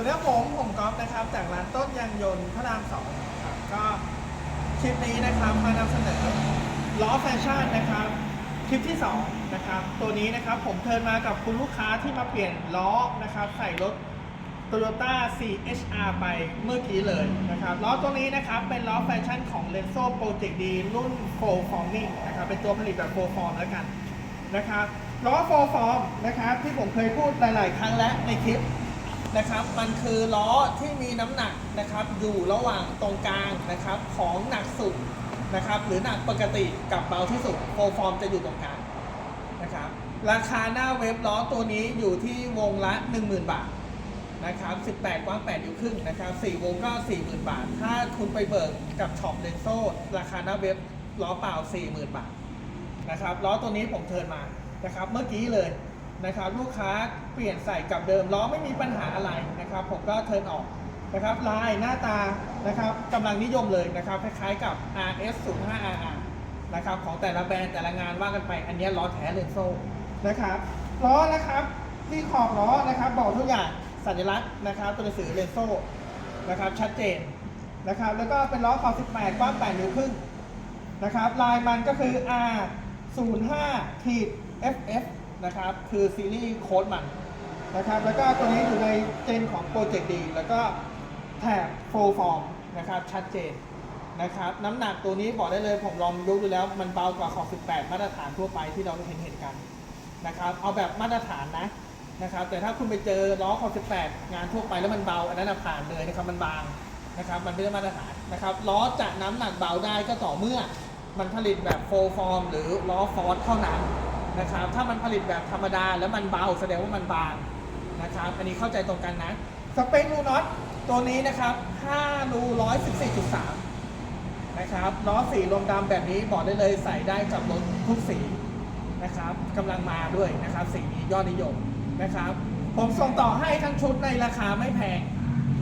วัสดีครับผมผมก๊อฟนะครับ จากร้านต้นยางยนต์พระรามสองครับก็คลิปนี้นะครับมานำเสนอล้อแฟชั่นนะครับ คลิปที่สองนะครับตัวนี้นะครับผมเทินมากับคุณลูกค้าที่มาเปลี่ยนล้อนะครับ ใส่รถ Toyota CHR ไปเมื่อกี้เลยนะครับล้อตัวนี้นะครับเป็นล้อแฟชั่นของ Lenso Project D รุ่น Full Forming นะครับเป็นตัวผลิตแบบ Full Form แล้วกันนะครับล้อ Full Form นะครับที่ผมเคยพูดหลาย ๆ ครั้งแล้วในคลิป นะครับ มันคือล้อที่มีน้ำหนักนะครับ อยู่ระหว่างตรงกลางนะครับ ของหนักสุดนะครับ หรือหนักปกติกับเบาที่สุดโฟฟอร์มจะอยู่ตรงกลางนะครับ ราคาหน้าเว็บล้อตัวนี้อยู่ที่วงละ 10,000 บาทนะครับ 18 กว้าง8อยู่ครึ่งนะครับ 4 วงก็ 40,000 บาท ถ้าคุณไปเบิกกับช็อปเลนโซราคาหน้าเว็บล้อเปล่า 40,000 บาทนะครับ ล้อตัวนี้ผมเทินมานะครับ เมื่อกี้เลย นะครับลูกค้าเปลี่ยนใส่กับเดิมล้อไม่มีปัญหาอะไรนะครับ ผมก็เทิร์นออกนะครับลายหน้าตานะครับกำลังนิยมเลยนะครับคล้ายๆกับ RS 0 5 RR นะครับของแต่ละแบรนด์แต่ละงานว่ากันไป อันนี้ล้อแท้เลนโซ่นะครับล้อนะครับที่ขอบล้อนะครับบอกทุกอย่างสัญลักษณ์นะครับตัวหนังสือเลนโซ่นะครับชัดเจนนะครับแล้วก็เป็นล้อขอบ18กว้าง8นิ้วครึ่งนะครับลายมันก็คือ R 0 5ขีด FF นะครับคือซีรีส์โค้ดมันนะครับแล้วก็ตัวนี้อยู่ในเจนของโปรเจกต์ดีแล้วก็แถบ full form นะครับชัดเจนนะครับน้ำหนักตัวนี้บอกได้เลยผมลองยกดูแล้วมันเบากว่าขอบ18 มาตรฐานทั่วไปที่เราเห็นเห็นกันนะครับเอาแบบมาตรฐานนะนะครับแต่ถ้าคุณไปเจอล้อขอบ18 งานทั่วไปแล้วมันเบา อันนั้นผ่านเลยนะครับมันบางนะครับมันไม่ได้มาตรฐานนะครับล้อจะน้ำหนักเบาได้ก็ต่อเมื่อมันผลิตแบบโฟฟอร์ม หรือล้อฟอร์สเท่านั้น นะครับ ถ้ามันผลิตแบบธรรมดาแล้วมันเบาแสดงว่ามันบางนะครับ อันนี้เข้าใจตรงกันนะ สเปครูน็อตตัวนี้นะครับ5รู114.3 นะครับล้อสีลมดำแบบนี้บอกได้เลยใส่ได้กับรถทุกสีนะครับกำลังมาด้วยนะครับสีนี้ยอดนิยมนะครับ ผมส่งต่อให้ทั้งชุดในราคาไม่แพง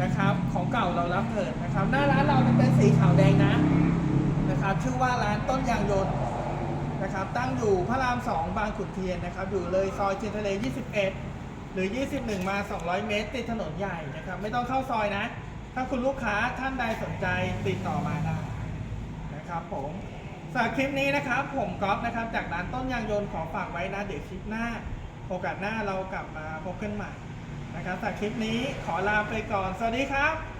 นะครับ ของเก่าเรารับเถิดนะครับ หน้าร้านเราจะเป็นสีขาวแดงนะนะครับชื่อว่าร้านต้นยางยนต์ นะครับ ตั้งอยู่พระราม 2 บางขุนเทียนนะครับ อยู่เลยซอยเทียนทะเล 21 หรือ 21 มา 200 เมตร ติดถนนใหญ่นะครับ ไม่ต้องเข้าซอยนะ ถ้าคุณลูกค้าท่านใดสนใจติดต่อมาได้นะครับผมสำหรับคลิปนี้นะครับ ผมก๊อฟนะครับ จากร้านต้นยางยนต์ขอฝากไว้นะเดี๋ยวคลิปหน้า โอกาสหน้าเรากลับมาพบกันใหม่นะครับสำหรับคลิปนี้ขอลาไปก่อน สวัสดีครับ